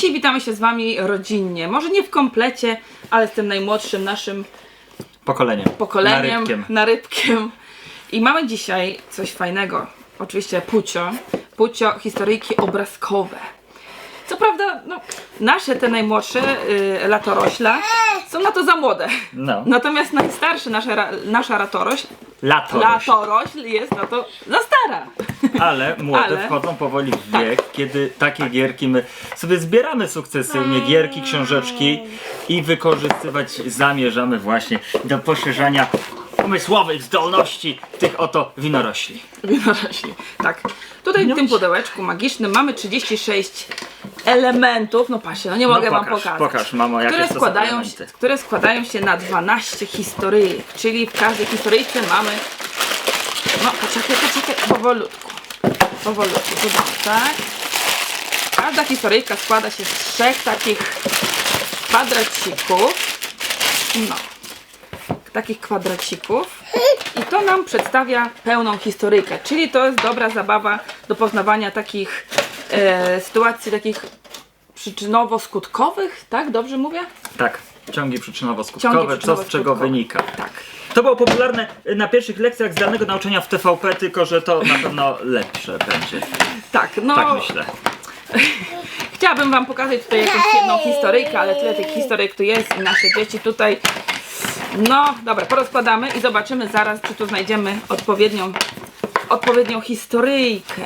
Dzisiaj witamy się z Wami rodzinnie. Może nie w komplecie, ale z tym najmłodszym naszym Pokoleniem. pokoleniem, Narybkiem. narybkiem. I mamy dzisiaj coś fajnego. Oczywiście Pucio. Pucio, historyjki obrazkowe. Co prawda, no, nasze te najmłodsze, y, latorośla, są na to za młode. No. Natomiast najstarszy, nasza, ra- nasza ratorośl, Lato. latorośl jest na to za stara. Ale młode Ale- Tak. wchodzą powoli w wiek, kiedy takie gierki my sobie zbieramy sukcesywnie, gierki, książeczki i wykorzystywać zamierzamy właśnie do poszerzania umysłowych zdolności tych oto winorośli. Winorośli. Tak. Tutaj w tym pudełeczku magicznym mamy 36 elementów. No patrzcie, no nie mogę wam pokaż, pokazać. pokaż, mamo, jakie które to składają, się, które składają się na 12 historyjek, czyli w każdej historyjce mamy. No, poczekaj, poczekaj, powolutku. Powolutku, dodam, tak? Każda historyjka składa się z trzech takich kwadracików. No. Takich kwadracików. I to nam przedstawia pełną historyjkę, czyli to jest dobra zabawa do poznawania takich e, sytuacji, takich przyczynowo-skutkowych, tak? Dobrze mówię? Tak, ciągi Ciągi przyczynowo-skutkowe, co z czego przyczynowo-skutkowe. wynika. Tak. To było popularne na pierwszych lekcjach zdalnego nauczania w TVP, tylko że to na pewno lepsze będzie. Tak, no Tak myślę. chciałabym wam pokazać tutaj jakąś jedną historyjkę, ale tyle tych historyjek tu jest i nasze dzieci tutaj. No, dobra, porozkładamy i zobaczymy zaraz, czy tu znajdziemy odpowiednią, odpowiednią historyjkę.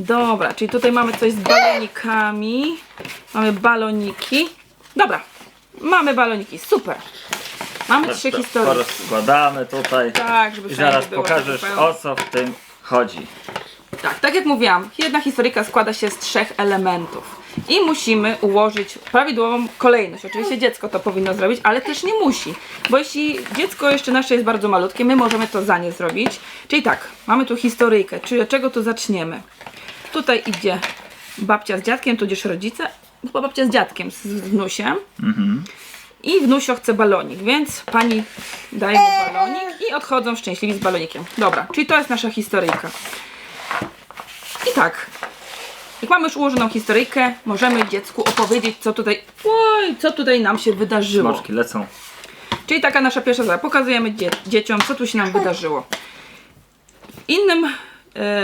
Dobra, czyli tutaj mamy coś z balonikami. Mamy baloniki. Dobra, mamy baloniki, super. Mamy trzy historyjki. Porozkładamy tutaj. Tak, żeby I zaraz było pokażesz o co w tym chodzi. Tak, tak jak mówiłam, jedna historyjka składa się z trzech elementów. I musimy ułożyć prawidłową kolejność. Oczywiście dziecko to powinno zrobić, ale też nie musi. Bo jeśli dziecko jeszcze nasze jest bardzo malutkie, my możemy to za nie zrobić. Czyli tak, mamy tu historyjkę, czyli od czego tu zaczniemy? Tutaj idzie babcia z dziadkiem, tudzież rodzice, chyba babcia z dziadkiem, z wnusiem. I wnusio chce balonik, więc pani daje mu balonik i odchodzą szczęśliwi z balonikiem. Dobra, czyli to jest nasza historyjka. I tak, jak mamy już ułożoną historyjkę, możemy dziecku opowiedzieć, co tutaj, oj, co tutaj nam się wydarzyło. Moczki lecą. Czyli taka nasza pierwsza zabawa. Pokazujemy dzie dzieciom, co tu się nam wydarzyło. W innym, e,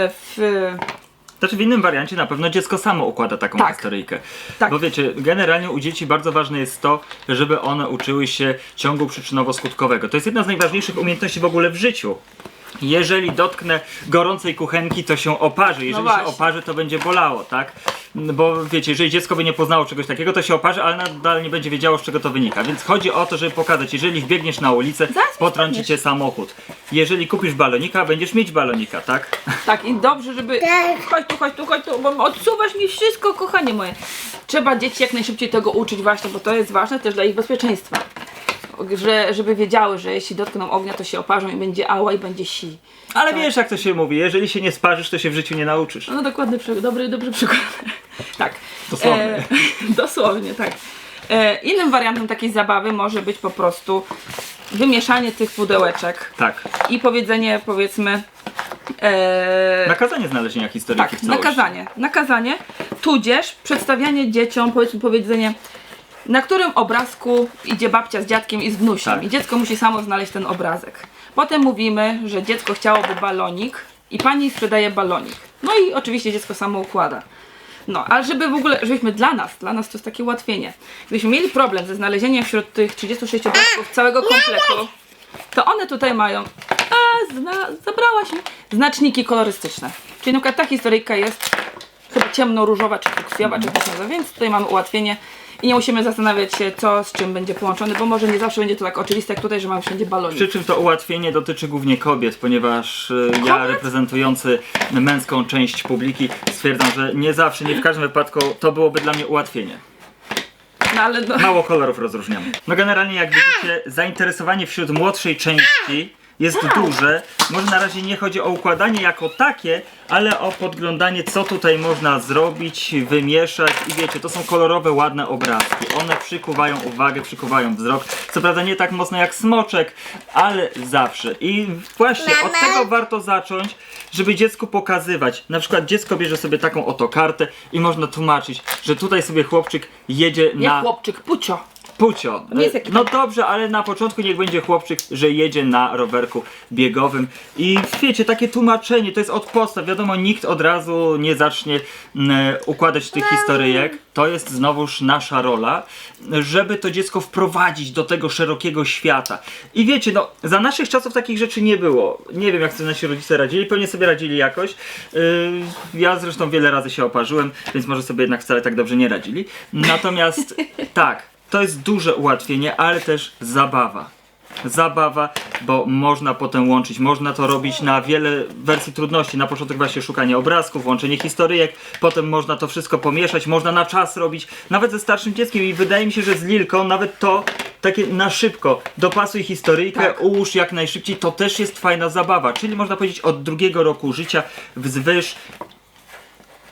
w, Znaczy w innym wariancie na pewno dziecko samo układa taką Tak. historyjkę. Tak. Bo wiecie, generalnie u dzieci bardzo ważne jest to, żeby one uczyły się ciągu przyczynowo-skutkowego. To jest jedna z najważniejszych umiejętności w ogóle w życiu. Jeżeli dotknę gorącej kuchenki, to się oparzy. Jeżeli się No właśnie. oparzy, to będzie bolało, tak? Bo wiecie, jeżeli dziecko by nie poznało czegoś takiego, to się oparzy, ale nadal nie będzie wiedziało, z czego to wynika. Więc chodzi o to, żeby pokazać, jeżeli wbiegniesz na ulicę, Zaraz potrąci cię samochód. Jeżeli kupisz balonika, będziesz mieć balonika, tak? tak, i dobrze, żeby, chodź tu, chodź tu, chodź tu, bo odsuwasz mi wszystko, kochanie moje. Trzeba dzieci jak najszybciej tego uczyć właśnie, bo to jest ważne też dla ich bezpieczeństwa. Że, żeby wiedziały, że jeśli dotkną ognia, to się oparzą i będzie ała i będzie si. Ale wiesz, jak to się mówi, jeżeli się nie sparzysz, to się w życiu nie nauczysz. No dokładny, dobry, dobry przykład. tak. Dosłownie. E, dosłownie, tak. E, innym wariantem takiej zabawy może być po prostu wymieszanie tych pudełeczek Tak. i powiedzenie, powiedzmy, e, Nakazanie znalezienia historyki tak, w całości. nakazanie, nakazanie, tudzież przedstawianie dzieciom, powiedzmy, powiedzenie, na którym obrazku idzie babcia z dziadkiem i z wnusiem. Tak. I dziecko musi samo znaleźć ten obrazek. Potem mówimy, że dziecko chciałoby balonik i pani sprzedaje balonik. No i oczywiście dziecko samo układa. No, ale żeby w ogóle, żebyśmy dla nas, dla nas to jest takie ułatwienie. Gdybyśmy mieli problem ze znalezieniem wśród tych 36 obrazków całego kompletu, to one tutaj mają, a zna, zabrałaś mi, znaczniki kolorystyczne. Czyli na przykład ta historyjka jest chyba ciemno-różowa czy fuksjowa, czy się nazywa, więc tutaj mamy ułatwienie i nie musimy zastanawiać się, co z czym będzie połączone, bo może nie zawsze będzie to tak oczywiste jak tutaj, że mamy wszędzie balonik. Przy czym to ułatwienie dotyczy głównie kobiet, ponieważ y, ja reprezentujący męską część publiki stwierdzam, że nie zawsze, nie w każdym wypadku to byłoby dla mnie ułatwienie. No ale no, Mało kolorów rozróżniamy. No generalnie jak widzicie, zainteresowanie wśród młodszej części jest duże. Może na razie nie chodzi o układanie jako takie, ale o podglądanie, co tutaj można zrobić, wymieszać. I wiecie, to są kolorowe, ładne obrazki. One przykuwają uwagę, przykuwają wzrok. Co prawda nie tak mocno jak smoczek, ale zawsze. I właśnie od tego warto zacząć, żeby dziecku pokazywać. Na przykład dziecko bierze sobie taką oto kartę i można tłumaczyć, że tutaj sobie chłopczyk jedzie Nie na chłopczyk, pucio. Pucio. Nie jest jaki No dobrze, ale na początku niech będzie chłopczyk, że jedzie na rowerku biegowym. I wiecie, takie tłumaczenie to jest od podstaw. Wiadomo, nikt od razu nie zacznie mm, układać tych historyjek. To jest znowuż nasza rola, żeby to dziecko wprowadzić do tego szerokiego świata. I wiecie, no, za naszych czasów takich rzeczy nie było. Nie wiem, jak sobie nasi rodzice radzili, pewnie sobie radzili jakoś. Yy, ja zresztą wiele razy się oparzyłem, więc może sobie jednak wcale tak dobrze nie radzili. Natomiast tak, to jest duże ułatwienie, ale też zabawa. Zabawa, bo można potem łączyć, można to robić na wiele wersji trudności. Na początek właśnie szukanie obrazków, łączenie historyjek, potem można to wszystko pomieszać, można na czas robić, nawet ze starszym dzieckiem i wydaje mi się, że z Lilką nawet to takie na szybko, dopasuj historyjkę, Tak. ułóż jak najszybciej, to też jest fajna zabawa, czyli można powiedzieć od drugiego roku życia wzwyż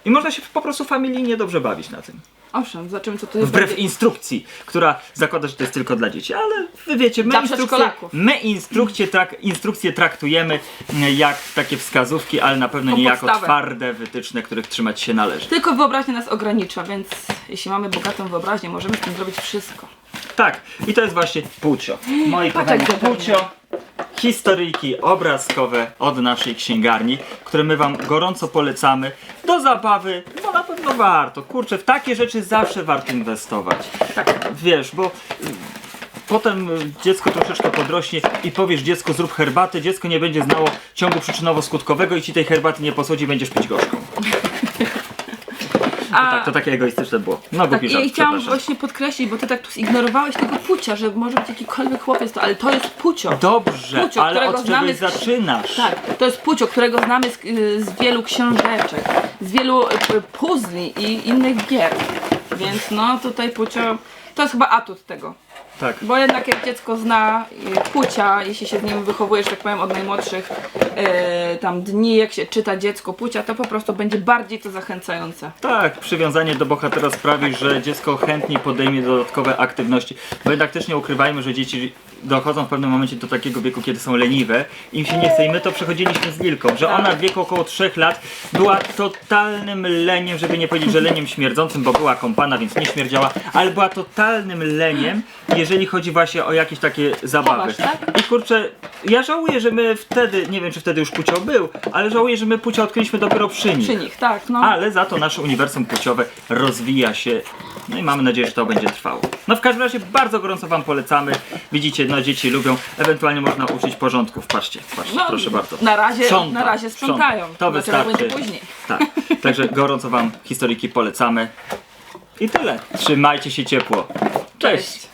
i można się po prostu familijnie dobrze bawić na tym. Owszem, zobaczymy co to jest. Wbrew instrukcji, która zakłada, że to jest tylko dla dzieci, ale wy wiecie, my, Dla instrukcje, przedszkolaków. my instrukcje, trak, instrukcje traktujemy mm, jak takie wskazówki, ale na pewno nie jako podstawę. twarde wytyczne, których trzymać się należy. Tylko wyobraźnia nas ogranicza, więc jeśli mamy bogatą wyobraźnię, możemy z tym zrobić wszystko. Tak, i to jest właśnie Pucio. Moi Patrz, kochani, jak zupełnie. Pucio, historyjki obrazkowe od naszej księgarni, które my wam gorąco polecamy do zabawy, bo na pewno warto. Kurczę, w takie rzeczy zawsze warto inwestować. Tak. Wiesz, bo y, potem y, dziecko troszeczkę podrośnie i powiesz dziecku zrób herbatę, dziecko nie będzie znało ciągu przyczynowo-skutkowego i ci tej herbaty nie posłodzi, będziesz pić gorzką. A, Tak, to takie egoistyczne było. No głupi tak, żart, i chciałam przepraszam. właśnie podkreślić, bo ty tak tu zignorowałeś tego pucia, że może być jakikolwiek chłopiec, to, ale to jest pucio. Dobrze, Pucio, ale którego od znamy czegoś z- zaczynasz. Tak, to jest pucio, którego znamy z, y, z wielu książeczek, z wielu y, puzli i innych gier. Więc no tutaj pucio, to jest chyba atut tego. Tak. Bo jednak jak dziecko zna y, pucia, jeśli się z nim wychowujesz, tak powiem, od najmłodszych y, tam dni, jak się czyta dziecko pucia, to po prostu będzie bardziej to zachęcające. Tak, przywiązanie do bohatera sprawi, że dziecko chętniej podejmie dodatkowe aktywności. Bo jednak też nie ukrywajmy, że dzieci dochodzą w pewnym momencie do takiego wieku, kiedy są leniwe, im się nie chce. I my to przechodziliśmy z Lilką, że ona w wieku około 3 lat była totalnym leniem, żeby nie powiedzieć, że leniem śmierdzącym, bo była kąpana, więc nie śmierdziała, ale była totalnym leniem, jeżeli chodzi właśnie o jakieś takie zabawy. Tak? I kurczę, ja żałuję, że my wtedy, nie wiem czy wtedy już Pucio był, ale żałuję, że my Pucio odkryliśmy dopiero przy nich. Przy nich, tak, no. Ale za to nasze uniwersum płciowe rozwija się. No i mamy nadzieję, że to będzie trwało. No w każdym razie bardzo gorąco Wam polecamy. Widzicie, no dzieci lubią. Ewentualnie można uczyć porządków. Patrzcie, patrzcie, No, proszę bardzo. na razie- Sprząta, na razie sprzątają. To wystarczy. będzie później. Tak, także gorąco Wam historyki polecamy. I tyle. Trzymajcie się ciepło. Cześć. Cześć.